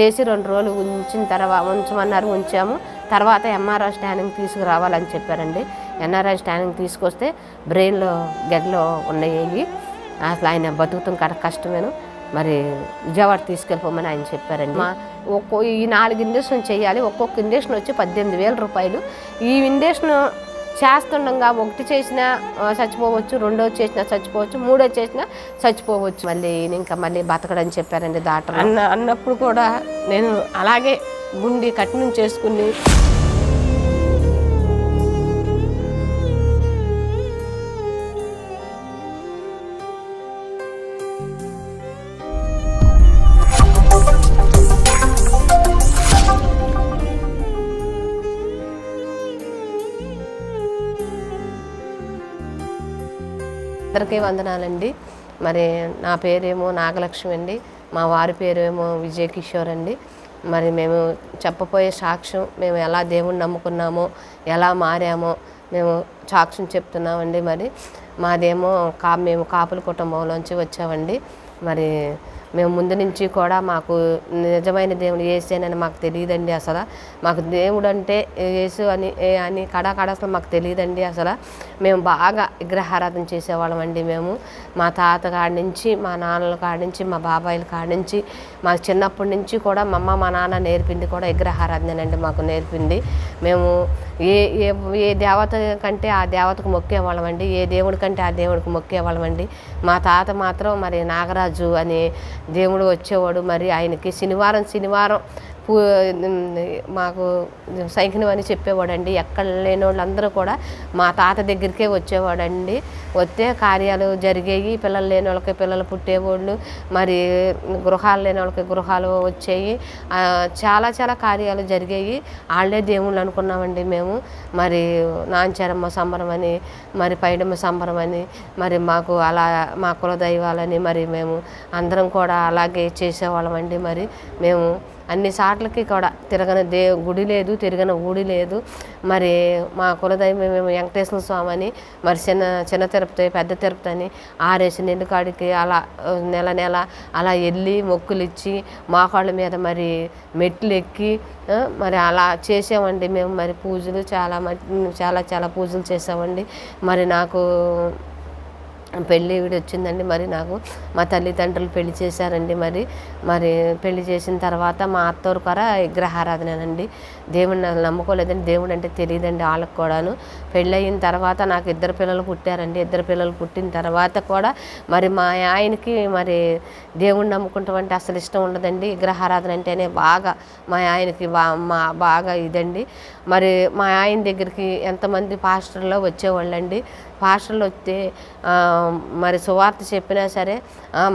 చేసి రెండు రోజులు ఉంచిన తర్వాత ఉంచమన్నారు ఉంచాము. తర్వాత ఎంఆర్ఐ స్కానింగ్ తీసుకురావాలని చెప్పారండి. ఎన్ఆర్ఐ స్కానింగ్ తీసుకొస్తే బ్రెయిన్లో గదిలో ఉన్నాయి అసలు ఆయన బతుకుతాం కడ కష్టమేను. మరి విజయవాడ తీసుకెళ్ళిపోమని ఆయన చెప్పారండి. మా ఒక్కో ఈ నాలుగు ఇంజక్షన్ చేయాలి. ఒక్కొక్క ఇంజక్షన్ వచ్చి పద్దెనిమిది వేల రూపాయలు. ఈ ఇంజక్షన్ చేస్తుండగా ఒకటి చేసినా చచ్చిపోవచ్చు రెండో చేసినా చచ్చిపోవచ్చు మూడో చేసినా చచ్చిపోవచ్చు. మళ్ళీ ఇంకా మళ్ళీ బతకడని చెప్పారండి డాక్టర్. అన్న అన్నప్పుడు కూడా నేను అలాగే గుండి కఠినం చేసుకుని అందరికీ వందనాలండి. మరి నా పేరేమో నాగలక్ష్మి అండి. మా వారి పేరేమో విజయ్ కిషోర్ అండి. మరి మేము చెప్పబోయే సాక్ష్యం మేము ఎలా దేవుణ్ణి నమ్ముకున్నామో ఎలా మారామో మేము సాక్ష్యం చెప్తున్నామండి మరి. మాదేమో కా మేము కాపుల కుటుంబంలోంచి వచ్చామండి. మరి మేము ముందు నుంచి కూడా మాకు నిజమైన దేవుడు ఏసేనని మాకు తెలియదండి అసలు. మాకు దేవుడు అంటే యేసు అని ఏ అని కడాకడ అసలు మాకు తెలియదండి అసలు. మేము బాగా విగ్రహారాధన చేసేవాళ్ళం అండి మేము. మా తాత కాడి నుంచి మా నాన్నల కాడి నుంచి మా బాబాయిల కాడి నుంచి మాకు చిన్నప్పటి నుంచి కూడా మా అమ్మ మా నాన్న నేర్పింది కూడా విగ్రహారాధనండి మాకు నేర్పింది. మేము ఏ ఏ ఏ దేవత కంటే ఆ దేవతకు మొక్కేవాళ్ళం అండి. ఏ దేవుడి కంటే ఆ దేవుడికి మొక్కేవాళ్ళం అండి. మా తాత మాత్రం మరి నాగరాజు అని దేవుడు వచ్చేవాడు. మరి ఆయనకి శనివారం శనివారం మాకు సైకినం అని చెప్పేవాడండి. ఎక్కడ లేని వాళ్ళందరూ కూడా మా తాత దగ్గరికే వచ్చేవాడండి. వస్తే కార్యాలు జరిగేవి పిల్లలు లేని వాళ్ళకి పిల్లలు పుట్టేవాళ్ళు. మరి గృహాలు లేని వాళ్ళకి గృహాలు వచ్చేవి చాలా చాలా కార్యాలు జరిగేవి వాళ్ళే దేవుళ్ళు అనుకున్నామండి మేము. మరి నాంచారమ్మ సంబరం అని మరి పైడమ్మ సంబరం అని మరి మాకు అలా మా కుల దైవాలని మరి మేము అందరం కూడా అలాగే చేసేవాళ్ళమండి. మరి మేము అన్ని సార్లకి కూడా తిరగని దే గుడి లేదు తిరగని ఊడి లేదు. మరి మా కులదైవం మేము వెంకటేశ్వర స్వామి అని మరి చిన్న చిన్న తిరుపతి పెద్ద తిరుపతి అని ఆరేసి నెల్లు కాడికి అలా నెల నెల అలా వెళ్ళి మొక్కులు ఇచ్చి మోకాళ్ళ మీద మరి మెట్లు ఎక్కి మరి అలా చేసామండి మేము. మరి పూజలు చాలా మ- చాలా చాలా పూజలు చేసామండి. మరి నాకు పెళ్ళి ఈవిడ వచ్చిందండి. మరి నాకు మా తల్లిదండ్రులు పెళ్ళి చేశారండి. మరి మరి పెళ్ళి చేసిన తర్వాత మా అత్తోరు కొర విగ్రహారాధనేనండి. దేవుడిని అసలు నమ్ముకోలేదండి దేవుడు అంటే తెలియదండి వాళ్ళకి కూడాను. పెళ్ళయిన తర్వాత నాకు ఇద్దరు పిల్లలు పుట్టారండి. ఇద్దరు పిల్లలు పుట్టిన తర్వాత కూడా మరి మా ఆయనకి మరి దేవుణ్ణి నమ్ముకుంటాం అంటే అసలు ఇష్టం ఉండదండి. విగ్రహారాధన అంటేనే బాగా మా ఆయనకి బా మా బాగా ఇదండి. మరి మా ఆయన దగ్గరికి ఎంతమంది పాస్టర్లో వచ్చేవాళ్ళండి. పాస్టర్లు వస్తే మరి సువార్త చెప్పినా సరే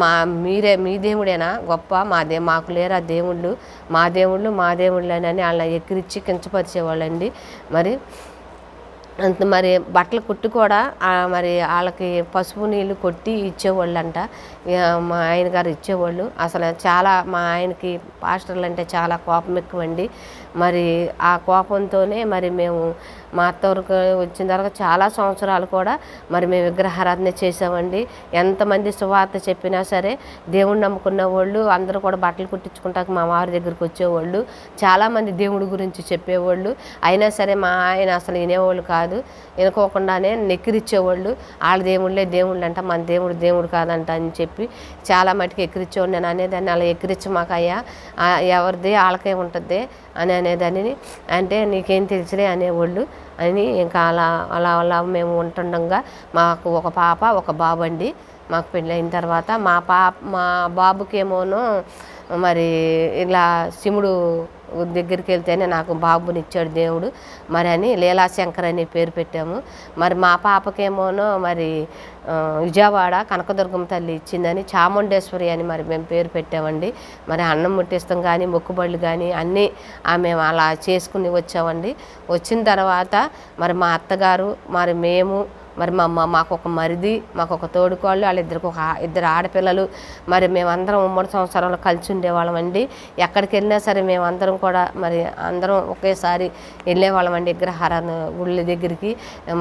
మా మీరే మీ దేవుడేనా? గొప్ప మా దే మాకు లేరా దేవుళ్ళు? మా దేవుళ్ళు మా దేవుళ్ళని వాళ్ళని ఇచ్చి కించపరిచేవాళ్ళండి. మరి అంత మరి బట్టలు కుట్టి కూడా మరి వాళ్ళకి పసుపు నీళ్ళు కొట్టి ఇచ్చేవాళ్ళు అంట మా ఆయన గారు ఇచ్చేవాళ్ళు. అసలు చాలా మా ఆయనకి పాస్టర్లు అంటే చాలా కోపం ఎక్కువండి. మరి ఆ కోపంతోనే మరి మేము మా అత్తవరకు వచ్చిన తర్వాత చాలా సంవత్సరాలు కూడా మరి మేము విగ్రహారాధన చేసామండి ఎంతమంది సువార్త చెప్పినా సరే దేవుడు నమ్ముకున్న వాళ్ళు అందరూ కూడా బట్టలు కుట్టించుకుంటాక మా వారి దగ్గరికి వచ్చేవాళ్ళు. చాలామంది దేవుడి గురించి చెప్పేవాళ్ళు. అయినా సరే మా ఆయన అసలు వినేవాళ్ళు కాదు. వినుకోకుండానే నెక్కిరిచ్చేవాళ్ళు. వాళ్ళ దేవుళ్ళే దేవుళ్ళు అంట మన దేవుడు దేవుడు కాదంట అని చెప్పి చాలా మటుకు ఎక్కిరిచ్చేవాడు నేను అనేదాన్ని అలా ఎక్కిరిచ్చి మాకయ్యా ఎవరిది వాళ్ళకే ఉంటుంది అని అనేదాన్ని. అంటే నీకేం తెలుసులే అనేవాళ్ళు. అని ఇంకా అలా అలా అలా మేము ఉంటుండగా మాకు ఒక పాప ఒక బాబు అండి మాకు పెళ్ళైన తర్వాత మా పాప మా బాబుకేమోనో మరి ఇలా శివుడు దగ్గరికి వెళ్తేనే నాకు బాబుని ఇచ్చాడు దేవుడు. మరి అని లీలాశంకర్ అని పేరు పెట్టాము. మరి మా పాపకేమోనో మరి విజయవాడ కనకదుర్గం తల్లి ఇచ్చిందని చాముండేశ్వరి అని మరి మేము పేరు పెట్టామండి. మరి అన్నం ముట్టిస్తాం కానీ మొక్కుబళ్ళు కానీ అన్నీ మేము అలా చేసుకుని వచ్చామండి. వచ్చిన తర్వాత మరి మా అత్తగారు మరి మేము మరి మా అమ్మ మాకు ఒక మరిది మాకు ఒక తోడుకోళ్ళు వాళ్ళిద్దరికి ఒక ఇద్దరు ఆడపిల్లలు. మరి మేమందరం ఉమ్మడి సంవత్సరంలో కలిసి ఉండేవాళ్ళమండి ఎక్కడికి వెళ్ళినా సరే మేమందరం కూడా మరి అందరం ఒకేసారి వెళ్ళేవాళ్ళమండి అండి గుళ్ళ దగ్గరికి.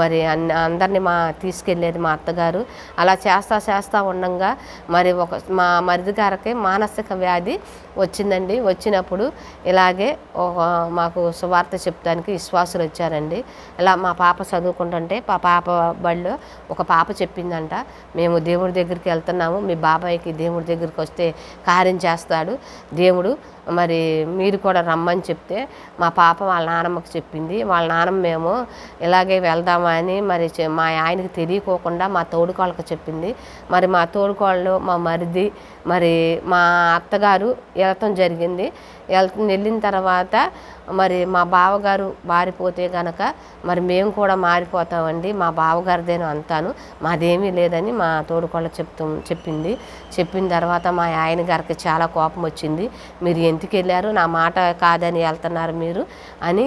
మరి అన్ని అందరినీ మా తీసుకెళ్ళేది మా అత్తగారు. అలా చేస్తా చేస్తా ఉండగా మరి ఒక మా మరిది గారికి మానసిక వ్యాధి వచ్చిందండి. వచ్చినప్పుడు ఇలాగే ఒక మాకు సువార్త చెప్తానికి విశ్వాసులు వచ్చారండి. ఇలా మా పాప చదువుకుంటుంటే మా పాప బడిలో ఒక పాప చెప్పిందంట. మేము దేవుడి దగ్గరికి వెళ్తున్నాము. మీ బాబాయ్కి దేవుడి దగ్గరికి వస్తే కార్యం చేస్తాడు. దేవుడు మరి మీరు కూడా రమ్మని చెప్తే మా పాప వాళ్ళ నాన్నమ్మకి చెప్పింది. వాళ్ళ నాన్నమ్మ మేము ఇలాగే వెళ్దామని మరి చె- మా ఆయనకి తెలియకోకుండా మా తోడుకోళ్ళకి చెప్పింది. మరి మా తోడుకోళ్ళు మా మరిది మరి మా అత్తగారు వెళ్ళటం జరిగింది. వెళ్ళిన తర్వాత మరి మా బావగారు మారిపోతే గనక మరి మేము కూడా మారిపోతామండి. మా బావగారిదేను అంతాను. మాదేమీ లేదని మా తోడుకోళ్ళ చెప్తూ చెప్పింది. చెప్పిన తర్వాత మా ఆయన గారికి చాలా కోపం వచ్చింది. మీరు ఎందుకు వెళ్ళారు? నా మాట కాదని వెళ్తున్నారు మీరు అని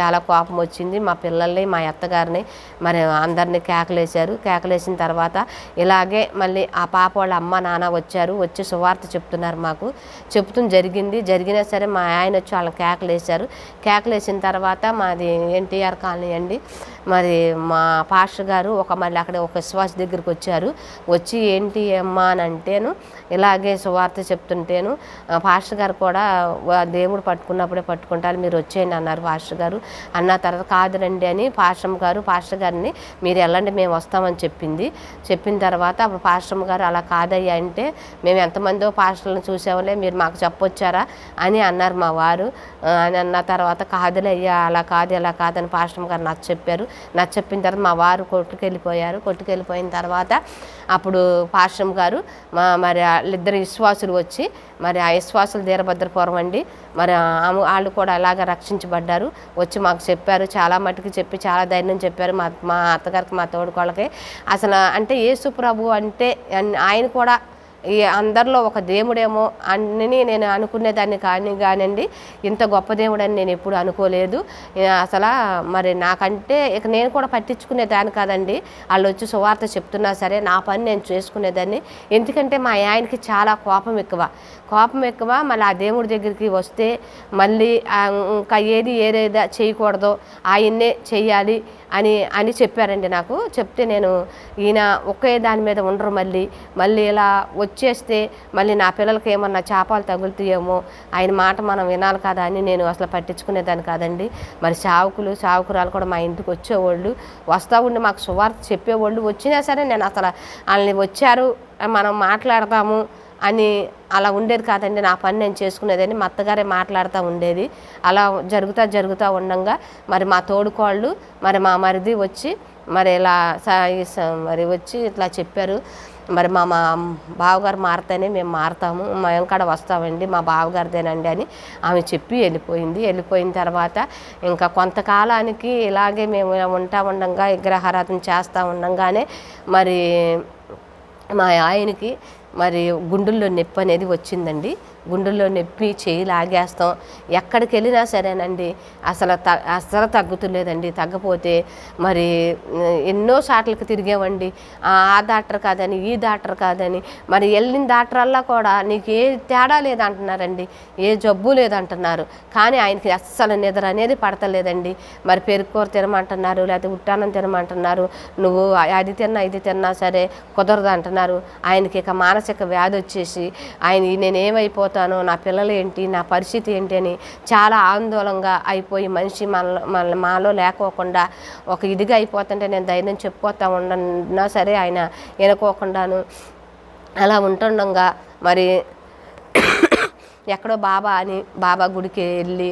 చాలా కోపం వచ్చింది. మా పిల్లల్ని మా అత్తగారిని మరి అందరినీ కేకలేశారు. కేకలేసిన తర్వాత ఇలాగే మళ్ళీ ఆ పాప వాళ్ళ అమ్మ నాన్న వచ్చారు. వచ్చి సువార్త చెప్తున్నారు మాకు. చెప్తూ జరిగింది. జరిగినా సరే మా ఆయన వచ్చి వాళ్ళని కేకలేశారు. కేకలేసిన తర్వాత మాది ఎన్టీఆర్ కాలనీ అండి. మరి మా పాస్టర్ గారు ఒక మళ్ళీ అక్కడ ఒక విశ్వాస దగ్గరికి వచ్చారు. వచ్చి ఏంటి అమ్మా అని అంటేను ఇలాగే సువార్త చెప్తుంటేను పాస్టర్ గారు కూడా దేవుడు పట్టుకున్నప్పుడే పట్టుకుంటారు మీరు వచ్చేయండి అన్నారు పాస్టర్ గారు. అన్న తర్వాత కాదురండి అని పాశ్రమ గారు పాస్టర్ గారిని మీరు వెళ్ళండి మేము వస్తామని చెప్పింది. చెప్పిన తర్వాత అప్పుడు పాశ్రమ గారు అలా కాదయ్యా అంటే మేము ఎంతమందో పాస్టర్లను చూసాములే మీరు మాకు చెప్పొచ్చారా అని అన్నారు మా వారు. అని అన్న తర్వాత కాదులయ్యా అలా కాదు ఇలా కాదని పాశ్రమ గారు నాకు చెప్పారు. నచ్చ చెప్పిన తర్వాత మా వారు కొట్టుకెళ్ళిపోయారు. కొట్టుకెళ్ళిపోయిన తర్వాత అప్పుడు పాస్టమ్ గారు మా మరి వాళ్ళిద్దరు విశ్వాసులు వచ్చి మరి ఆ విశ్వాసులు ధీరభద్రపురం అండి. మరి ఆమె వాళ్ళు కూడా అలాగ రక్షించబడ్డారు. వచ్చి మాకు చెప్పారు చాలా మటుకు చెప్పి చాలా ధైర్యం చెప్పారు మా మా అత్తగారికి మా తోడుకోళ్ళకి. అసలు అంటే యేసు ప్రభు అంటే ఆయన కూడా ఈ అందరిలో ఒక దేవుడేమో అన్నీ నేను అనుకునేదాన్ని కానీ కానివ్వండి ఇంత గొప్ప దేవుడని నేను ఎప్పుడు అనుకోలేదు. అసలు మరి నాకంటే ఇక నేను కూడా పట్టించుకునేదాన్ని కాదండి. వాళ్ళు వచ్చి సువార్త చెప్తున్నా సరే నా పని నేను చేసుకునేదాన్ని. ఎందుకంటే మా ఆయనకి చాలా కోపం ఎక్కువ. కోపం ఎక్కువ మళ్ళీ ఆ దేవుడి దగ్గరికి వస్తే మళ్ళీ ఇంకా ఏది ఏదేదా చేయకూడదో ఆయన్నే చేయాలి అని అని చెప్పారండి నాకు. చెప్తే నేను ఈయన ఒకే దాని మీద ఉండరు మళ్ళీ. మళ్ళీ ఇలా వచ్చేస్తే మళ్ళీ నా పిల్లలకి ఏమన్నా చేపలు తగులుతాయేమో ఆయన మాట మనం వినాలి కదా అని నేను అసలు పట్టించుకునేదాన్ని కాదండి. మరి సావుకులు సావుకురాలు కూడా మా ఇంటికి వచ్చేవాళ్ళు వస్తూ ఉండి మాకు సువార్త చెప్పేవాళ్ళు వచ్చినా సరే నేను అసలు వాళ్ళని వచ్చారు మనం మాట్లాడతాము అని అలా ఉండేది కాదండి. నా పని నేను చేసుకునేదని మా అత్తగారే మాట్లాడుతూ ఉండేది. అలా జరుగుతూ జరుగుతూ ఉండంగా మరి మా తోడుకోళ్ళు మరి మా మరిది వచ్చి మరి ఇలా స- మరి వచ్చి ఇట్లా చెప్పారు. మరి మా మా బావగారు మారితేనే మేము మారుతాము. మేము కాడ వస్తామండి మా బావగారిదేనండి అని ఆమె చెప్పి వెళ్ళిపోయింది. వెళ్ళిపోయిన తర్వాత ఇంకా కొంతకాలానికి ఇలాగే మేము ఉంటా ఉండంగా విగ్రహారాధన చేస్తూ ఉండంగానే మరి మా ఆయనకి మరి గుండెల్లో నొప్పి అనేది వచ్చిందండి. గుండెల్లో నొప్పి చేయి లాగేస్తాం. ఎక్కడికి వెళ్ళినా సరేనండి అసలు త అసలు తగ్గుతులేదండి. తగ్గపోతే మరి ఎన్నో సార్లకు తిరిగామండి. ఆ డాక్టర్ కాదని ఈ డాక్టర్ కాదని మరి వెళ్ళిన డాక్టర్లా కూడా నీకు ఏ తేడా లేదంటున్నారండి. ఏ జబ్బు లేదంటున్నారు. కానీ ఆయనకి అస్సలు నిద్ర అనేది పడతలేదండి. మరి పెరుకూర తినమంటున్నారు లేకపోతే ఉట్టానం తినమంటున్నారు. నువ్వు అది తిన్నా ఇది తిన్నా సరే కుదరదు అంటున్నారు. ఆయనకి ఇక మానసిక వ్యాధి వచ్చేసి ఆయన నేను ఏమైపోతాను నా పిల్లలు ఏంటి నా పరిస్థితి ఏంటి అని చాలా ఆందోళనగా అయిపోయి మనిషి మన మన మాలో లేకోకుండా ఒక ఇదిగా అయిపోతుంటే నేను ధైర్యం చెప్పుకోతా ఉండన్నా సరే ఆయన వినుకోకుండాను అలా ఉంటుండగా మరి ఎక్కడో బాబా అని బాబా గుడికి వెళ్ళి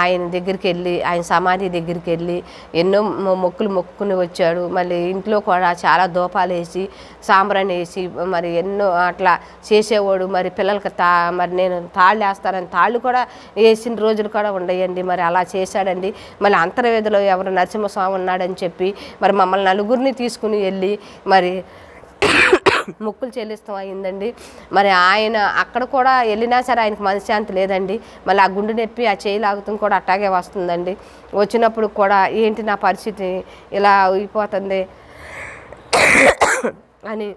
ఆయన దగ్గరికి వెళ్ళి ఆయన సమాధి దగ్గరికి వెళ్ళి ఎన్నో మొక్కులు మొక్కుకుని వచ్చాడు. మళ్ళీ ఇంట్లో కూడా చాలా దూపాలు వేసి సాంబ్రాన్ని వేసి మరి ఎన్నో అట్లా చేసేవాడు. మరి పిల్లలకి తా మరి నేను తాళ్ళు వేస్తానని తాళ్ళు కూడా వేసిన రోజులు కూడా ఉండయండి. మరి అలా చేశాడండి. మళ్ళీ అంతర్వేదిలో ఎవరు నరసింహస్వామి ఉన్నాడని చెప్పి మరి మమ్మల్ని నలుగురిని తీసుకుని వెళ్ళి మరి ముక్కులు చెల్లిస్తాం అయిందండి మరి ఆయన అక్కడ కూడా వెళ్ళినా సరే ఆయనకు మనశ్శాంతి లేదండి. మళ్ళీ ఆ గుండు నొప్పి ఆ చేయి లాగుతుంది కూడా అట్టాగే వస్తుందండి. వచ్చినప్పుడు కూడా ఏంటి నా పరిస్థితి? ఇలా అయిపోతుంది అని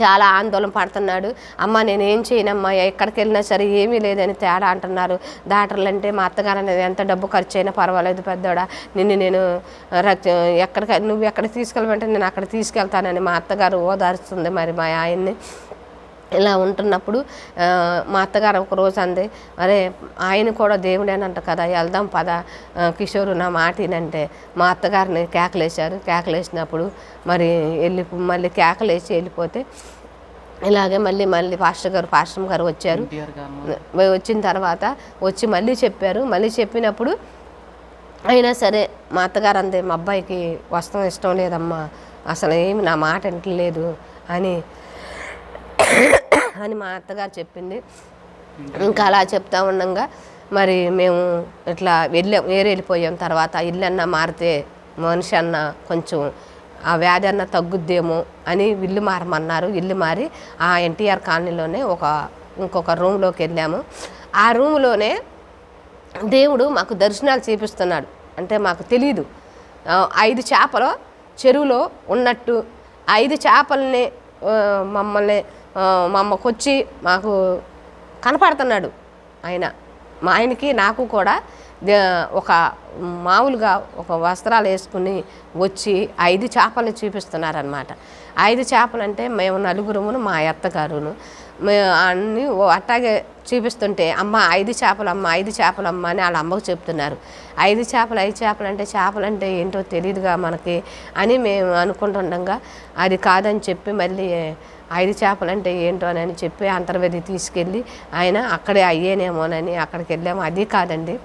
చాలా ఆందోళన పడుతున్నాడు. అమ్మ నేను ఏం చేయనమ్మా ఎక్కడికి వెళ్ళినా సరే ఏమీ లేదని తేడా అంటున్నారు. డాక్టర్లు అంటే మా అత్తగారు అనేది ఎంత డబ్బు ఖర్చు అయినా పర్వాలేదు పెద్దోడా. నిన్ను నేను ఎక్కడికి నువ్వు ఎక్కడికి తీసుకెళ్ళమంటే నేను అక్కడ తీసుకెళ్తానని మా అత్తగారు ఓదారుస్తుంది మరి మా ఆయన్ని. ఇలా ఉంటున్నప్పుడు మా అత్తగారు ఒక రోజు అంది అరే ఆయన కూడా దేవుడేనంట కదా వెళ్దాం పద కిషోరు నా మాటినంటే మా అత్తగారిని కేకలేశారు. కేకలేసినప్పుడు మరి వెళ్ళి మళ్ళీ కేకలేసి వెళ్ళిపోతే ఇలాగే మళ్ళీ మళ్ళీ పాస్టర్ గారు పాస్టర్ గారు వచ్చారు. వచ్చిన తర్వాత వచ్చి మళ్ళీ చెప్పారు. మళ్ళీ చెప్పినప్పుడు అయినా సరే మా అత్తగారు అందే మా అబ్బాయికి వస్త్రం ఇష్టం లేదమ్మా అసలు ఏమి నా మాట వింటలేదు అని అని మా అత్తగారు చెప్పింది. ఇంకా అలా చెప్తా ఉండగా మరి మేము ఇట్లా వెళ్ళాం వేరే వెళ్ళిపోయాం. తర్వాత ఇల్లు అన్నా మారితే మనిషి అన్న కొంచెం ఆ వ్యాధి అన్న తగ్గుద్దేమో అని ఇల్లు మారమన్నారు. ఇల్లు మారి ఆ ఎన్టీఆర్ కాలనీలోనే ఒక ఇంకొక రూమ్లోకి వెళ్ళాము. ఆ రూమ్లోనే దేవుడు మాకు దర్శనాలు చూపిస్తున్నాడు. అంటే మాకు తెలియదు ఐదు చేపలు చెరువులో ఉన్నట్టు ఐదు చేపల్ని మమ్మల్ని మా అమ్మకు వచ్చి మాకు కనపడుతున్నాడు ఆయన. మా ఆయనకి నాకు కూడా ఒక మామూలుగా ఒక వస్త్రాలు వేసుకుని వచ్చి ఐదు చేపలు చూపిస్తున్నారనమాట ఐదు చేపలు అంటే మేము నలుగురుమును మా అత్తగారును. అన్నీ ఓ అట్టాగే చూపిస్తుంటే అమ్మ ఐదు చేపలు అమ్మ ఐదు చేపలు అమ్మ అని వాళ్ళ అమ్మకు చెప్తున్నారు. ఐదు చేపలు ఐదు చేపలు అంటే చేపలు అంటే ఏంటో తెలియదుగా మనకి అని మేము అనుకుంటుండగా అది కాదని చెప్పి మళ్ళీ ఐదు చేపలు అంటే ఏంటో అని చెప్పి అంతర్వేది తీసుకెళ్ళి ఆయన అక్కడే అయ్యేనేమోనని అక్కడికి వెళ్ళాము. అది కాదండి.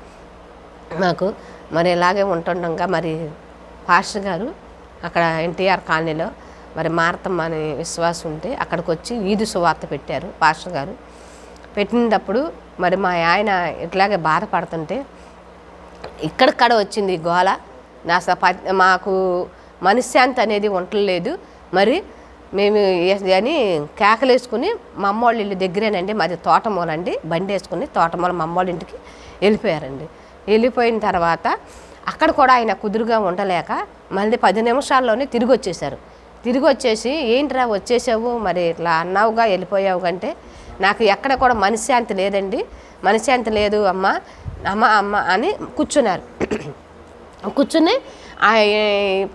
మాకు మరి ఇలాగే ఉంటుండగా మరి పాస్టర్ గారు అక్కడ ఎన్టీఆర్ కాలనీలో మరి మారతమ్మ అనే విశ్వాసం ఉంటే అక్కడికి వచ్చి ఈదు సువార్త పెట్టారు పాస్టర్ గారు. పెట్టినప్పుడు మరి మా ఆయన ఇట్లాగే బాధపడుతుంటే ఇక్కడిక్కడ వచ్చింది ఈ గోల నా ప- మాకు మనశ్శాంతి అనేది ఉండలేదు. మరి మేము అని కేకలేసుకుని మా అమ్మోళ్ళ ఇల్లు దగ్గరేనండి మాది తోటమూలండి. బండి వేసుకుని తోటమూల మా అమ్మోళ్ళ ఇంటికి వెళ్ళిపోయారండి. వెళ్ళిపోయిన తర్వాత అక్కడ కూడా ఆయన కుదురుగా ఉండలేక మళ్ళీ పది నిమిషాల్లోనే తిరిగి వచ్చేసారు తిరిగి వచ్చేసి ఏంట్రా వచ్చేసావు? మరి ఇట్లా అన్నావుగా వెళ్ళిపోయావు అంటే నాకు ఎక్కడ కూడా మనశ్శాంతి లేదండి. మనశ్శాంతి లేదు అమ్మ అమ్మ అమ్మ అని కూర్చున్నారు. కూర్చుని ఆ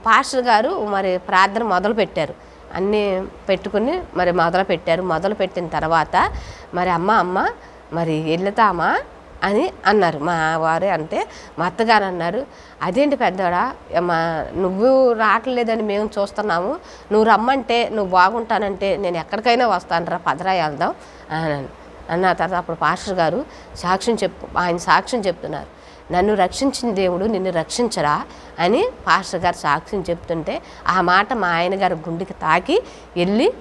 పాస్టర్ గారు మరి ప్రార్థన మొదలు పెట్టారు అన్నీ పెట్టుకుని మరి మొదలు పెట్టారు. మొదలు పెట్టిన తర్వాత మరి అమ్మ అమ్మ మరి వెళ్తామా అని అన్నారు. మా వారే అంటే మా అత్తగారు అన్నారు అదేంటి పెద్దవాడా మా నువ్వు రావట్లేదని మేము చూస్తున్నాము. నువ్వు రమ్మంటే నువ్వు బాగుంటానంటే నేను ఎక్కడికైనా వస్తానరా పదరా వెళ్దాం అని అన్న తర్వాత అప్పుడు పాస్టర్ గారు సాక్ష్యం చెప్పు ఆయన సాక్ష్యం చెప్తున్నారు. నన్ను రక్షించిన దేవుడు నిన్ను రక్షించరా అని పాస్టర్ గారు సాక్ష్యం చెప్తుంటే ఆ మాట మా ఆయన గారు గుండెకి తాకి వెళ్ళి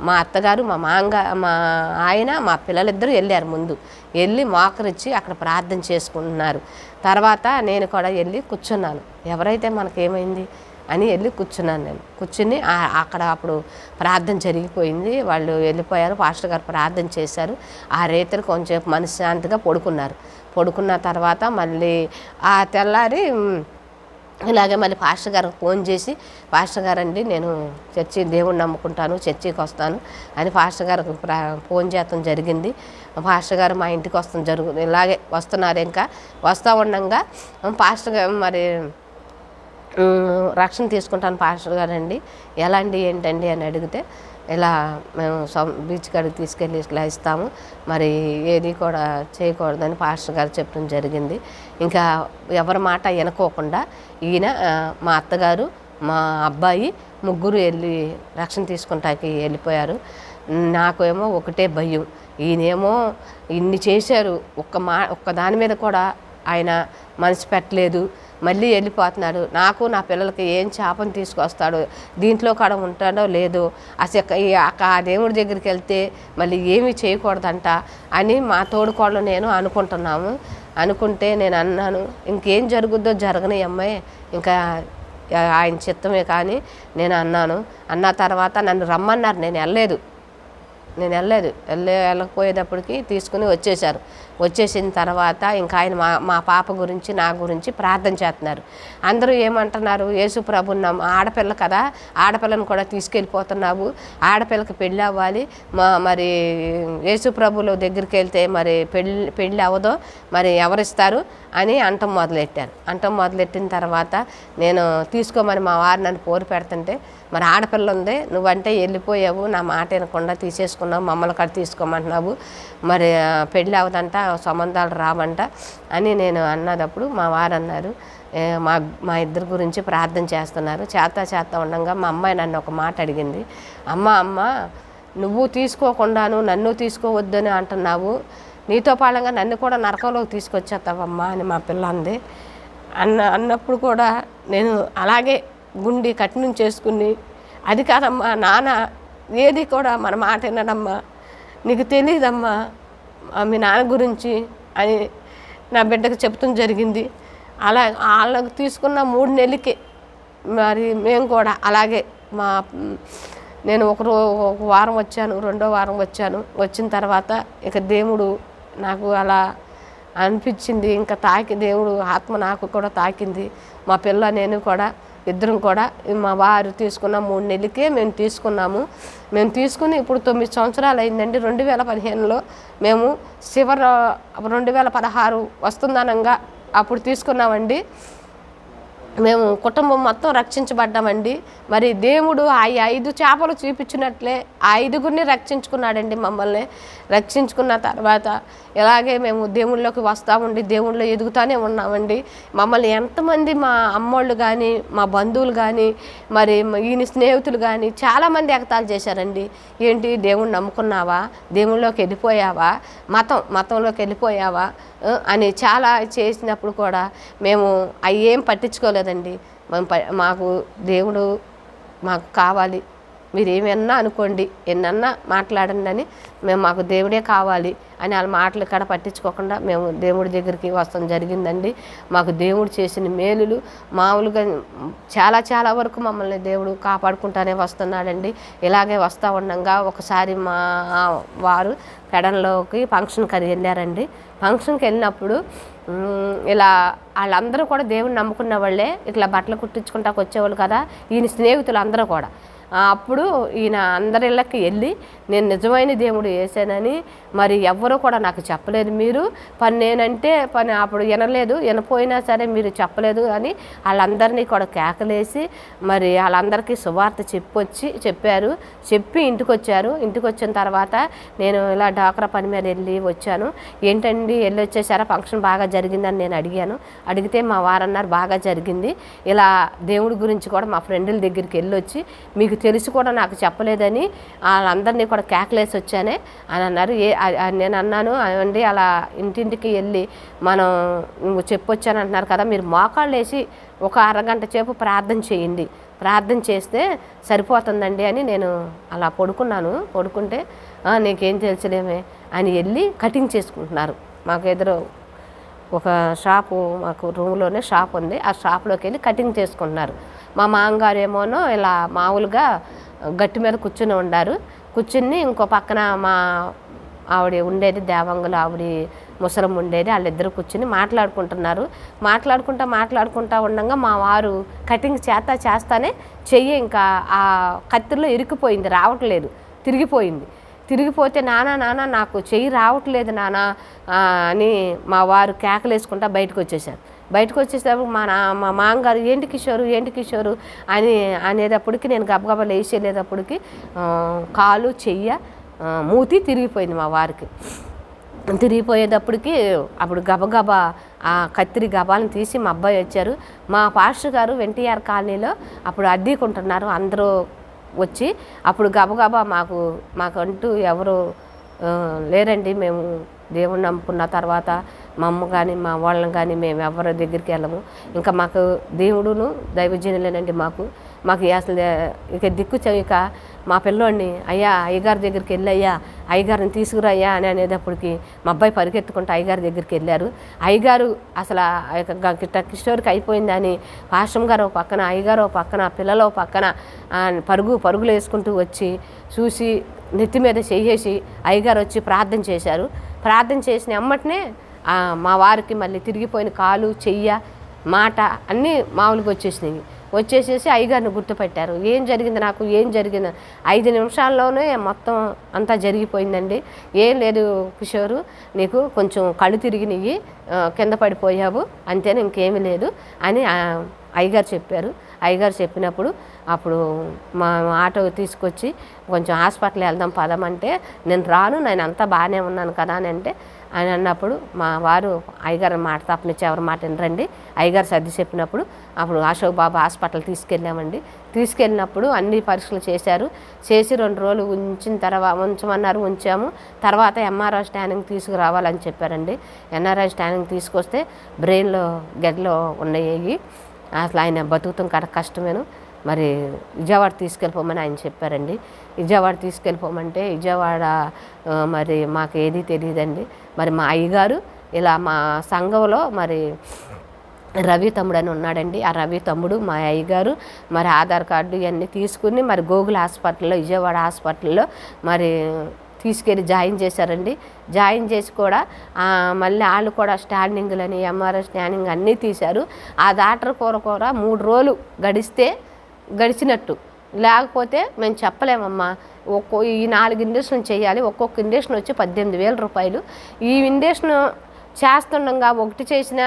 మా అత్తగారు మా మాంగ మా ఆయన మా పిల్లలిద్దరూ వెళ్ళారు ముందు. వెళ్ళి మోకరిచ్చి అక్కడ ప్రార్థన చేసుకుంటున్నారు. తర్వాత నేను కూడా వెళ్ళి కూర్చున్నాను. ఎవరైతే మనకేమైంది? అని వెళ్ళి కూర్చున్నాను నేను. కూర్చుని అక్కడ అప్పుడు ప్రార్థన జరిగిపోయింది. వాళ్ళు వెళ్ళిపోయారు. పాస్టర్ గారు ప్రార్థన చేశారు. ఆ రైతులు కొంచెం మనశ్శాంతిగా పడుకున్నారు. పడుకున్న తర్వాత మళ్ళీ ఆ తెల్లారి ఇలాగే మళ్ళీ పాస్టర్ గారికి ఫోన్ చేసి పాస్టర్ గారండి నేను చర్చి దేవుణ్ణి నమ్ముకుంటాను చర్చికి వస్తాను అని పాస్టర్ గారికి ప్రా ఫోన్ చేయటం జరిగింది. పాస్టర్ గారు మా ఇంటికి వస్తాం జరుగు ఇలాగే వస్తున్నారు ఇంకా. వస్తూ ఉండగా పాస్టర్ గారు మరి రక్షణ తీసుకుంటాను పాస్టర్ గారు అండి ఎలా అండి ఏంటండి అని అడిగితే ఇలా మేము సం- బీచ్ కాడికి తీసుకెళ్ళి ఇట్లా ఇస్తాము. మరి ఏది కూడా చేయకూడదని పాస్టర్ గారు చెప్పడం జరిగింది. ఇంకా ఎవరి మాట వినకోకుండా ఈయన మా అత్తగారు మా అబ్బాయి ముగ్గురు వెళ్ళి రక్షణ తీసుకుంటాకి వెళ్ళిపోయారు. నాకు ఏమో ఒకటే భయం. ఈయనేమో ఇన్ని చేశారు. ఒక్క మా ఒక్క దాని మీద కూడా ఆయన మనసు పెట్టలేదు. మళ్ళీ వెళ్ళిపోతున్నాడు. నాకు నా పిల్లలకి ఏం చేపను తీసుకొస్తాడు? దీంట్లో కూడా ఉంటాడో లేదో? అసలు ఆ దేవుడి దగ్గరికి వెళ్తే మళ్ళీ ఏమీ చేయకూడదంట అని మా తోడుకోళ్ళు నేను అనుకుంటున్నాము. అనుకుంటే నేను అన్నాను ఇంకేం జరుగుద్దో జరగని అమ్మాయి ఇంకా ఆయన చిత్తమే కానీ నేను అన్నాను. అన్న తర్వాత నన్ను రమ్మన్నారు. నేను వెళ్ళలేదు. నేను వెళ్ళలేదు. వెళ్ళే వెళ్ళకపోయేటప్పటికి తీసుకుని వచ్చేసారు వచ్చేసిన తర్వాత ఇంకా ఆయన మా మా పాప గురించి నా గురించి ప్రార్థన చేస్తున్నారు. అందరూ ఏమంటున్నారు యేసు ప్రభు ఆడపిల్ల కదా ఆడపిల్లను కూడా తీసుకెళ్ళిపోతున్నావు ఆడపిల్లకి పెళ్ళి అవ్వాలి. మా మరి యేసు ప్రభుల దగ్గరికి వెళ్తే మరి పెళ్ళి పెళ్ళి అవ్వదో మరి ఎవరిస్తారు? అని అంటం మొదలెట్టారు. అంటం మొదలెట్టిన తర్వాత నేను తీసుకోమని మా వారు నన్ను పోరు పెడుతుంటే మరి ఆడపిల్ల ఉంది నువ్వంటే వెళ్ళిపోయావు నా మాట వినకుండా తీసేసుకున్నావు మమ్మల్ని కాడ తీసుకోమంటున్నావు. మరి పెళ్ళి అవదంట సంబంధాలు రావంట అని నేను అన్నదప్పుడు మా వారు అన్నారు మా మా ఇద్దరి గురించి ప్రార్థన చేస్తున్నారు. చేస్తా చేత ఉండగా మా అమ్మాయి నన్ను ఒక మాట అడిగింది. అమ్మ అమ్మ నువ్వు తీసుకోకుండాను నన్ను తీసుకోవద్దని అంటున్నావు. నీతో పాలంగా నన్ను కూడా నరకంలోకి తీసుకొచ్చేస్తావమ్మా అని మా పిల్ల అంది. అన్న అన్నప్పుడు కూడా నేను అలాగే గుండి కఠినం చేసుకుని అది కాదమ్మా నాన్న ఏది కూడా మన మాట వినడమ్మా నీకు తెలియదమ్మా మీ నాన్న గురించి అని నా బిడ్డకు చెప్తాం జరిగింది. అలా వాళ్ళకు తీసుకున్న మూడు నెలలకి మరి మేము కూడా అలాగే మా నేను ఒక ఒక వారం వచ్చాను రెండో వారం వచ్చాను. వచ్చిన తర్వాత ఇక దేవుడు నాకు అలా అనిపించింది. ఇంకా తాకి దేవుడు ఆత్మ నాకు కూడా తాకింది. మా పిల్ల నేను కూడా ఇద్దరం కూడా. మా వారు తీసుకున్న మూడు నెలలకే మేము తీసుకున్నాము. మేము తీసుకుని ఇప్పుడు తొమ్మిది సంవత్సరాలు అయిందండి. రెండు వేల పదిహేనులో మేము చివరి రెండు వేల పదహారు వస్తుందనంగా అప్పుడు తీసుకున్నామండి. మేము కుటుంబం మొత్తం రక్షించబడ్డామండి. మరి దేవుడు ఆ ఐదు చేపలు చూపించినట్లే ఆ ఐదుగురిని రక్షించుకున్నాడండి మమ్మల్ని. రక్షించుకున్న తర్వాత ఇలాగే మేము దేవుళ్ళలోకి వస్తూ ఉండి దేవుళ్ళలో ఎదుగుతూనే ఉన్నామండి. మమ్మల్ని ఎంతమంది మా అమ్మోళ్ళు కానీ మా బంధువులు కానీ మరి ఈయన స్నేహితులు కానీ చాలామంది ఎగతాలు చేశారండి. ఏంటి? దేవుణ్ణి నమ్ముకున్నావా? దేవుళ్ళలోకి వెళ్ళిపోయావా? మతం మతంలోకి వెళ్ళిపోయావా? అని చాలా చేసినప్పుడు కూడా మేము అవి ఏం పట్టించుకోలేదు. మేము మాకు దేవుడు మాకు కావాలి. మీరు ఏమన్నా అనుకోండి ఎన్నన్నా మాట్లాడండి అని మేము మాకు దేవుడే కావాలి అని వాళ్ళ మాటలు ఇక్కడ పట్టించుకోకుండా మేము దేవుడి దగ్గరికి వస్తాం జరిగిందండి. మాకు దేవుడు చేసిన మేలులు మామూలుగా చాలా చాలా వరకు మమ్మల్ని దేవుడు కాపాడుకుంటానే వస్తున్నాడండి. ఇలాగే వస్తూ ఉండగా ఒకసారి మా వారు పెడన్లోకి ఫంక్షన్కి అది వెళ్ళారండి. ఫంక్షన్కి వెళ్ళినప్పుడు ఇలా వాళ్ళందరూ కూడా దేవుని నమ్ముకున్న వాళ్ళే. ఇట్లా బట్టలు కుట్టించుకుంటాకు వచ్చేవాళ్ళు కదా ఈయన స్నేహితులు అందరూ కూడా. అప్పుడు ఈయన అందరిళ్ళకి వెళ్ళి నేను నిజమైన దేవుడు వేసానని మరి ఎవ్వరూ కూడా నాకు చెప్పలేదు మీరు. పని నేనంటే పని అప్పుడు వినలేదు వినపోయినా సరే మీరు చెప్పలేదు అని వాళ్ళందరినీ కూడా కేకలేసి మరి వాళ్ళందరికీ సువార్త చెప్పొచ్చి చెప్పారు. చెప్పి ఇంటికి వచ్చారు ఇంటికి వచ్చిన తర్వాత నేను ఇలా డాక్రా పని మీద వెళ్ళి వచ్చాను. ఏంటండి వెళ్ళి వచ్చేసారా? ఫంక్షన్ బాగా జరిగిందని నేను అడిగాను. అడిగితే మా వారన్నారు బాగా జరిగింది. ఇలా దేవుడి గురించి కూడా మా ఫ్రెండ్ల దగ్గరికి వెళ్ళొచ్చి మీకు తెలిసి కూడా నాకు చెప్పలేదని వాళ్ళందరినీ కూడా కేకలేసి వచ్చానే అని అన్నారు. ఏ నేను అన్నాను అండి అలా ఇంటింటికి వెళ్ళి మనం నువ్వు చెప్పొచ్చాను అంటున్నారు కదా మీరు మోకాళ్ళు వేసి ఒక అరగంట సేపు ప్రార్థన చేయండి. ప్రార్థన చేస్తే సరిపోతుందండి అని నేను అలా పడుకున్నాను. పడుకుంటే నీకేం తెలుసులేమే అని వెళ్ళి కటింగ్ చేసుకుంటున్నారు. మాకు ఎదురు ఒక షాపు మాకు రూమ్లోనే షాప్ ఉంది. ఆ షాప్లోకి వెళ్ళి కటింగ్ చేసుకుంటున్నారు. మా మామగారు ఏమోనో ఇలా మామూలుగా గట్టి మీద కూర్చుని ఉండారు. కూర్చుని ఇంకో పక్కన మా ఆవిడ ఉండేది దేవంగులు ఆవిడ ముసలం ఉండేది. వాళ్ళిద్దరు కూర్చుని మాట్లాడుకుంటున్నారు. మాట్లాడుకుంటా మాట్లాడుకుంటా ఉండగా మా వారు కటింగ్ చేస్తా చేస్తానే చెయ్యి ఇంకా ఆ కత్తిలో ఇరికిపోయింది రావట్లేదు తిరిగిపోయింది. తిరిగిపోతే నానా నాన్న నాకు చెయ్యి రావట్లేదు నానా అని మా వారు కేకలేసుకుంటా బయటకు వచ్చేసారు బయటకు వచ్చేటప్పుడు మా నా మా మామగారు ఏంటి కిషోరు ఏంటి కిషోరు? అని అనేటప్పటికి నేను గబగబా లేచేలేటప్పటికి కాలు చెయ్య మూతి తిరిగిపోయింది మా వారికి. తిరిగిపోయేటప్పటికి అప్పుడు గబగబా ఆ కత్తిరి గబాలను తీసి మా అబ్బాయి వచ్చారు. మా పాస్టర్ గారు ఎన్టీఆర్ కాలనీలో అప్పుడు అద్దీకుంటున్నారు. అందరూ వచ్చి అప్పుడు గబగబా మాకు మాకంటూ ఎవరు లేరండి. మేము దేవుణ్ణి నమ్ముకున్న తర్వాత మా అమ్మ కానీ మా వాళ్ళని కానీ మేము ఎవరి దగ్గరికి వెళ్ళము. ఇంకా మాకు దేవుడును దైవజనులేనండి మాకు. మాకు అసలు ఇక దిక్కు చెయ్యక మా పిల్లోడిని అయ్యా అయ్యగారి దగ్గరికి వెళ్ళయ్యా అయ్యగారిని తీసుకురయ్యా అని అనేటప్పటికి మా అబ్బాయి పరిగెత్తుకుంటూ అయ్యగారి దగ్గరికి వెళ్ళారు. అయ్యగారు అసలు ఆ యొక్క కిషోర్కి అయిపోయిందని పాశ్రం గారు పక్కన అయ్యగారు పక్కన పిల్లలు పక్కన పరుగు పరుగులు వేసుకుంటూ వచ్చి చూసి నెత్తి మీద చేసేసి అయ్యగారు వచ్చి ప్రార్థన చేశారు. ప్రార్థన చేసిన అమ్మటనే మా వారికి మళ్ళీ తిరిగిపోయిన కాలు చెయ్య మాట అన్నీ మామూలుగా వచ్చేసినాయి. వచ్చేసేసి అయ్యగారిని గుర్తుపెట్టారు. ఏం జరిగింది నాకు? ఏం జరిగింది? ఐదు నిమిషాల్లోనే మొత్తం అంతా జరిగిపోయిందండి. ఏం లేదు కిషోరు నీకు కొంచెం కళ్ళు తిరిగినవి కింద పడిపోయావు అంతేనా? ఇంకేమీ లేదు అని అయ్యగారు చెప్పారు. అయ్యగారు చెప్పినప్పుడు అప్పుడు మా ఆటో తీసుకొచ్చి కొంచెం హాస్పిటల్ వెళ్దాం పదమంటే నేను రాను నేను అంతా బాగానే ఉన్నాను కదా అని అంటే అని అన్నప్పుడు మా వారు అయ్యగారు మాట తప్పనిచ్చి ఎవరి మాట వినరండి. అయ్యగారు సర్ది చెప్పినప్పుడు అప్పుడు అశోక్ బాబు హాస్పిటల్ తీసుకెళ్ళామండి. తీసుకెళ్ళినప్పుడు అన్ని పరీక్షలు చేశారు. చేసి రెండు రోజులు ఉంచిన తర్వాత ఉంచమన్నారు ఉంచాము. తర్వాత ఎంఆర్ఐ స్కానింగ్ తీసుకురావాలని చెప్పారండి. ఎన్ఆర్ఐ స్కానింగ్ తీసుకొస్తే బ్రెయిన్లో గడ్డలో ఉన్నాయి. అసలు ఆయన బతుకుతాం కడ కష్టమేను. మరి విజయవాడ తీసుకెళ్ళిపోమని ఆయన చెప్పారండి. విజయవాడ తీసుకెళ్ళిపోమంటే విజయవాడ మరి మాకు ఏది తెలియదండి. మరి మా అయ్యగారు ఇలా మా సంఘంలో మరి రవి తమ్ముడు అని ఉన్నాడండి. ఆ రవి తమ్ముడు మా అయ్యగారు మరి ఆధార్ కార్డు ఇవన్నీ తీసుకుని మరి గోగుల్ హాస్పిటల్లో విజయవాడ హాస్పిటల్లో మరి తీసుకెళ్ళి జాయిన్ చేశారండి. జాయిన్ చేసి కూడా మళ్ళీ వాళ్ళు కూడా స్టాండింగ్లని ఎంఆర్ఐ స్కానింగ్ అన్నీ తీశారు. ఆ డాక్టర్ కూర కూర మూడు రోజులు గడిస్తే గడిచినట్టు. లేకపోతే మేము చెప్పలేమమ్మా. ఒక్కో ఈ నాలుగు ఇండక్షన్ చేయాలి. ఒక్కొక్క ఇండక్షన్ వచ్చి పద్దెనిమిది వేల రూపాయలు. ఈ ఇండక్షన్ చేస్తుండగా ఒకటి చేసినా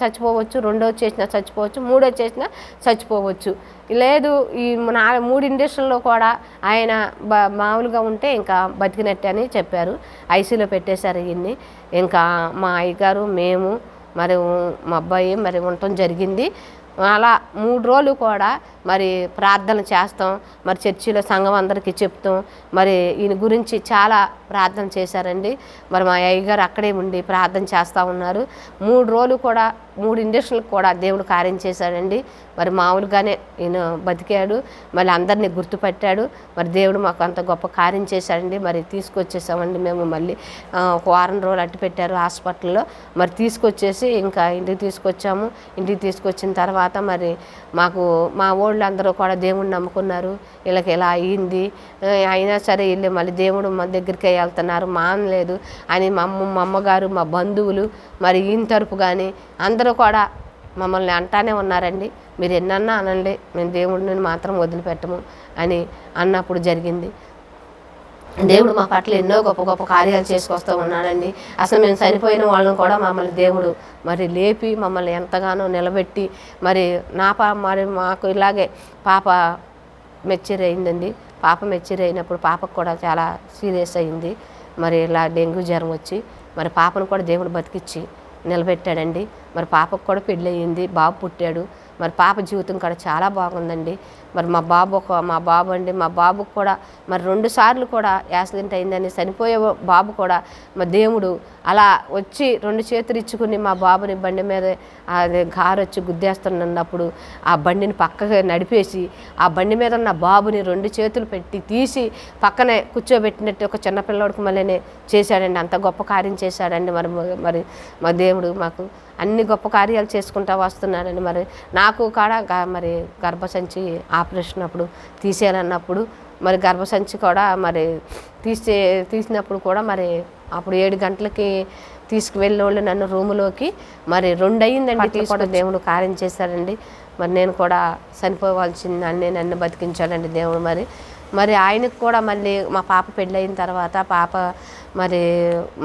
చచ్చిపోవచ్చు రెండో చేసినా చచ్చిపోవచ్చు మూడో చేసినా చచ్చిపోవచ్చు. లేదు ఈ నా మూడు ఇండస్ట్రీల్లో కూడా ఆయన బ మామూలుగా ఉంటే ఇంకా బతికినట్టే అని చెప్పారు. ఐసీలో పెట్టేశారు ఇవన్నీ ఇంకా మా అయ్యగారు మేము మరి మా అబ్బాయి మరి ఉండటం జరిగింది. అలా మూడు రోజులు కూడా మరి ప్రార్థన చేస్తాం మరి చర్చిలో సంఘం అందరికీ చెప్తాం. మరి ఈయన గురించి చాలా ప్రార్థన చేశారండి. మరి మా అయ్యగారు అక్కడే ఉండి ప్రార్థన చేస్తూ ఉన్నారు. మూడు రోజులు కూడా మూడు ఇండస్ట్రీలకు కూడా దేవుడు కార్యం చేశాడండి. మరి మామూలుగానే ఈయన బతికాడు మళ్ళీ అందరినీ గుర్తుపట్టాడు. మరి దేవుడు మాకు అంత గొప్ప కార్యం చేశాడండి. మరి తీసుకొచ్చేసామండి మేము మళ్ళీ. ఒక వారం రోజులు అట్టు పెట్టారు హాస్పిటల్లో. మరి తీసుకొచ్చేసి ఇంకా ఇంటికి తీసుకొచ్చాము. ఇంటికి తీసుకొచ్చిన తర్వాత మరి మాకు మా వాళ్ళు అందరూ కూడా దేవుడిని నమ్ముకున్నారు. వీళ్ళకి ఇలా అయ్యింది? అయినా సరే వీళ్ళు మళ్ళీ దేవుడు మన దగ్గరికి వెళ్తున్నారు. మానలేదు. అని మా అమ్మ మా అమ్మగారు మా బంధువులు మరి ఈయన తరపు కానీ అందరూ కూడా మమ్మల్ని అంటానే ఉన్నారండి. మీరు ఎన్నన్నా అనండి. మేము దేవుడిని మాత్రం వదిలిపెట్టము అని అన్నప్పుడు జరిగింది. దేవుడు మా పట్ల ఎన్నో గొప్ప గొప్ప కార్యాలు చేసుకొస్తూ ఉన్నాడండి. అసలు మేము చనిపోయిన వాళ్ళని కూడా మమ్మల్ని దేవుడు మరి లేపి మమ్మల్ని ఎంతగానో నిలబెట్టి మరి నా పా మరి మాకు ఇలాగే పాప మెచ్యూర్ అయిందండి పాప మెచ్యూర్ అయినప్పుడు పాపకు కూడా చాలా సీరియస్ అయింది. మరి ఇలా డెంగ్యూ జ్వరం వచ్చి మరి పాపను కూడా దేవుడు బతికిచ్చి నిలబెట్టాడండి. మరి పాపకు కూడా పెళ్ళి అయ్యింది బాబు పుట్టాడు. మరి పాప జీవితం కూడా చాలా బాగుందండి. మరి మా బాబు ఒక మా బాబు అండి మా బాబుకు కూడా మరి రెండు సార్లు కూడా యాక్సిడెంట్ అయిందని చనిపోయే బాబు కూడా మా దేవుడు అలా వచ్చి రెండు చేతులు ఇచ్చుకుని మా బాబుని బండి మీద అది కారు వచ్చి గుద్దేస్తున్నప్పుడు ఆ బండిని పక్కగా నడిపేసి ఆ బండి మీద ఉన్న బాబుని రెండు చేతులు పెట్టి తీసి పక్కనే కూర్చోబెట్టినట్టు ఒక చిన్న పిల్లోడికి మళ్ళీ చేశాడండి. అంత గొప్ప కార్యం చేశాడండి. మరి మరి మా దేవుడు మాకు అన్ని గొప్ప కార్యాలు చేసుకుంటా వస్తున్నారండి మరి నాకు కూడా మరి గర్భసంచి ఆపరేషన్ అప్పుడు తీసేయాలన్నప్పుడు మరి గర్భసంచి కూడా మరి తీసే తీసినప్పుడు కూడా మరి అప్పుడు ఏడు గంటలకి తీసుకువెళ్ళిన వాళ్ళు నన్ను రూములోకి. మరి రెండు అయ్యిందండి తీసుకోవడం దేవుడు కార్యం చేశాడండి మరి నేను కూడా చనిపోవాల్సింది నన్ను నన్ను బతికించాడండి దేవుడు మరి. మరి ఆయనకు కూడా మళ్ళీ మా పాప పెళ్ళయిన తర్వాత పాప మరి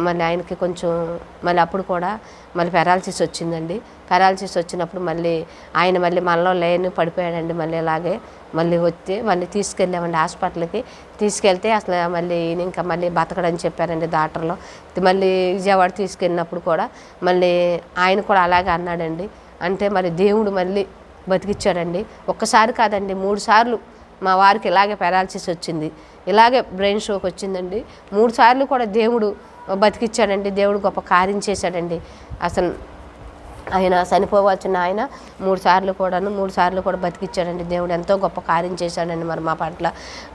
మళ్ళీ ఆయనకి కొంచెం మళ్ళీ అప్పుడు కూడా మళ్ళీ పెరాలసిస్ వచ్చిందండి. పెరాలసిస్ వచ్చినప్పుడు మళ్ళీ ఆయన మళ్ళీ మనలో లేని పడిపోయాడండి మళ్ళీ ఇలాగే మళ్ళీ వచ్చి మళ్ళీ తీసుకెళ్ళామండి హాస్పిటల్కి. తీసుకెళ్తే అసలు మళ్ళీ ఈయన ఇంకా మళ్ళీ బతకడని చెప్పారండి డాక్టర్లు. మళ్ళీ విజయవాడ తీసుకెళ్ళినప్పుడు కూడా మళ్ళీ ఆయన కూడా అలాగే అన్నాడండి. అంటే మరి దేవుడు మళ్ళీ బతికిచ్చాడండి. ఒక్కసారి కాదండి మూడు సార్లు మా వారికి ఇలాగే పెరాలసిస్ వచ్చింది. ఇలాగే బ్రెయిన్ షోక్ వచ్చిందండి. మూడు సార్లు కూడా దేవుడు బతికిచ్చాడండి. దేవుడు గొప్ప కార్యం చేశాడండి. అసలు ఆయన చనిపోవాల్సిన ఆయన మూడు సార్లు కూడాను మూడు సార్లు కూడా బతికిచ్చాడండి. దేవుడు ఎంతో గొప్ప కార్యం చేశాడండి మరి మా పట్ల.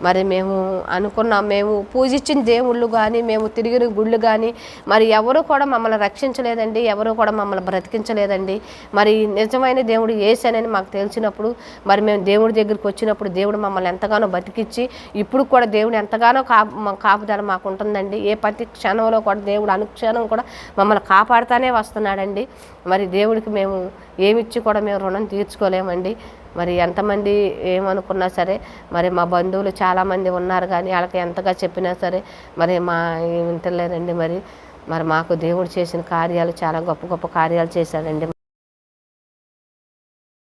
మరి మేము అనుకున్నాం మేము పూజించిన దేవుళ్ళు కానీ మేము తిరిగిన గుళ్ళు కానీ మరి ఎవరు కూడా మమ్మల్ని రక్షించలేదండి ఎవరు కూడా మమ్మల్ని బ్రతికించలేదండి. మరి నిజమైన దేవుడు ఏసానని మాకు తెలిసినప్పుడు మరి మేము దేవుడి దగ్గరికి వచ్చినప్పుడు దేవుడు మమ్మల్ని ఎంతగానో బతికిచ్చి ఇప్పుడు కూడా దేవుడు ఎంతగానో కాపు కాపుదల మాకు ఉంటుందండి. ఏ ప్రతి క్షణంలో కూడా దేవుడు అనుక్షణం కూడా మమ్మల్ని కాపాడుతానే వస్తున్నాడండి. మరి దేవుడు దేవుడికి మేము ఏమిచ్చి కూడా మేము రుణం తీర్చుకోలేమండి. మరి ఎంతమంది ఏమనుకున్నా సరే మరి మా బంధువులు చాలామంది ఉన్నారు కానీ వాళ్ళకి ఎంతగా చెప్పినా సరే మరి మా వింటలేరండి మరి మరి మాకు దేవుడు చేసిన కార్యాలు చాలా గొప్ప గొప్ప కార్యాలు చేశాడండి